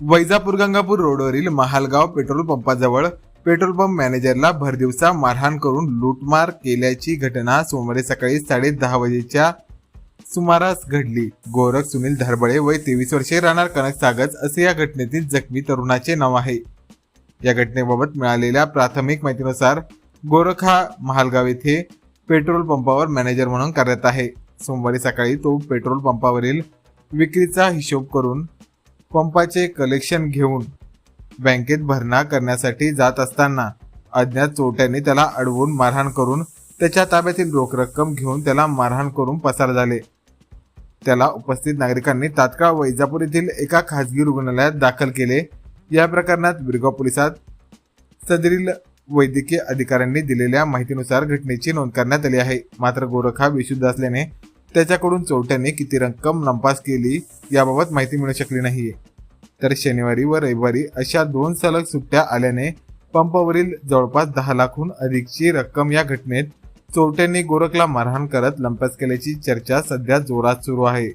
वैजापूर गंगापूर रोडवरील महालगाव पेट्रोल पंपाजवळ petrol pump मॅनेजरला भरदिवसा मारहाण करून लूटमार केल्याची घटना सोमवारी सकाळी साडे दहा वाजेच्या सुमारास घडली. गोरख सुनील धरबळे वय तेवीस वर्षे राहणार कनक सागज असे या घटनेतील जखमी तरुणाचे नाव आहे. या घटनेबाबत मिळालेल्या प्राथमिक माहितीनुसार गोरख हा महालगाव येथे पेट्रोल पंपावर मॅनेजर म्हणून कार्यरत आहे. सोमवारी सकाळी तो पेट्रोल पंपावरील विक्रीचा हिशोब करून पंपाचे कलेक्शन घेऊन बँकेत भरणा करण्यासाठी जात असताना अज्ञात चोरट्यांनी त्याला अडवून मारहाण करून त्याच्या ताब्यातील रोख रक्कम घेऊन त्याला मारहाण करून पसार झाले. त्याला उपस्थित नागरिकांनी तात्काळ वैजापूर येथील एका खासगी रुग्णालयात दाखल केले. या प्रकरणात बिरगाव पोलिसात सदरील वैद्यकीय अधिकाऱ्यांनी दिलेल्या माहितीनुसार घटनेची नोंद करण्यात आली आहे. मात्र गोरखा विशुद्ध बेशुद्ध असल्याने त्याच्याकडून चोरट्याने किती रक्कम नंपास केली याबाबत माहिती मिळू शकली नाहीये. तर शनिवारी व रविवारी अशा दोन सलग सुट्ट्या आल्याने पंपावरील जवळपास दहा लाखहून अधिकची रक्कम या घटनेत चोरट्यांनी गोरखला मारहाण करत लंपास केल्याची चर्चा सध्या जोरात सुरू आहे.